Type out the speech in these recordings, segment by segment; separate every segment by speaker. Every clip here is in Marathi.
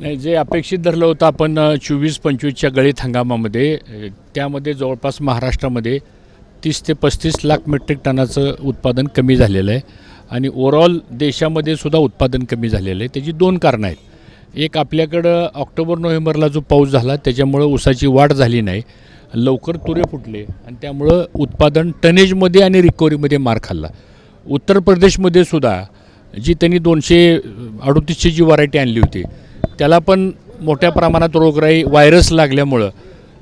Speaker 1: नाही जे अपेक्षित धरलं होतं आपण चोवीस पंचवीसच्या गळीत हंगामामध्ये त्यामध्ये जवळपास महाराष्ट्रामध्ये तीस ते पस्तीस लाख मेट्रिक टनाचं उत्पादन कमी झालेलं आहे. आणि ओव्हरऑल देशामध्ये सुद्धा उत्पादन कमी झालेलं आहे. त्याची दोन कारणं आहेत. एक आपल्याकडं ऑक्टोबर नोव्हेंबरला जो पाऊस झाला त्याच्यामुळं ऊसाची वाढ झाली नाही. लवकर तुरे फुटले आणि त्यामुळं उत्पादन टनेजमध्ये आणि रिकव्हरीमध्ये मार खाल्ला. उत्तर प्रदेशमध्ये सुद्धा जी त्यांनी दोनशे अडोतीसची जी व्हरायटी आणली होती त्याला पण मोठ्या प्रमाणात रोगराई व्हायरस लागल्यामुळं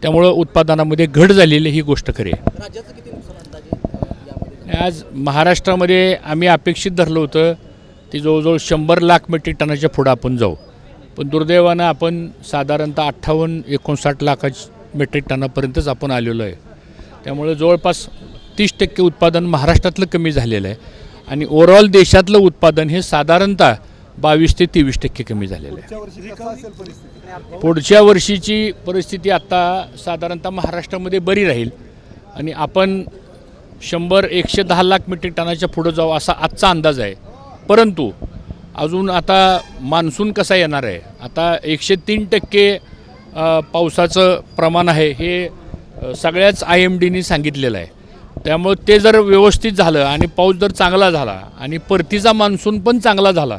Speaker 1: त्यामुळं उत्पादनामध्ये घट झालेली ही गोष्ट खरी आहे. आज महाराष्ट्रामध्ये आम्ही अपेक्षित धरलं होतं ती जवळजवळ शंभर लाख मेट्रिक टनाच्या पुढं आपण जाऊ. पण दुर्दैवानं आपण साधारणतः अठ्ठावन्न एकोणसाठ लाखाच्या मेट्रिक टनापर्यंतच आपण आलेलो आहे. त्यामुळे जवळपास तीस टक्के उत्पादन महाराष्ट्रातलं कमी झालेलं आहे. आणि ओव्हरऑल देशातलं उत्पादन हे साधारणतः बावीस ते तेवीस टक्के कमी झालेलं आहे. पुढच्या वर्षीची परिस्थिती आता साधारणतः महाराष्ट्रामध्ये बरी राहील. आणि आपण शंभर एकशे दहा लाख मेट्रिक टनाच्या पुढं जाऊ असा आजचा अंदाज आहे. परंतु अजून आता मान्सून कसा येणार आहे? आता एकशे तीन टक्के पावसाचं प्रमाण आहे हे सगळ्याच आय एम डीनी सांगितलेलं आहे. त्यामुळे ते जर व्यवस्थित झालं आणि पाऊस जर चांगला झाला आणि परतीचा मान्सून पण चांगला झाला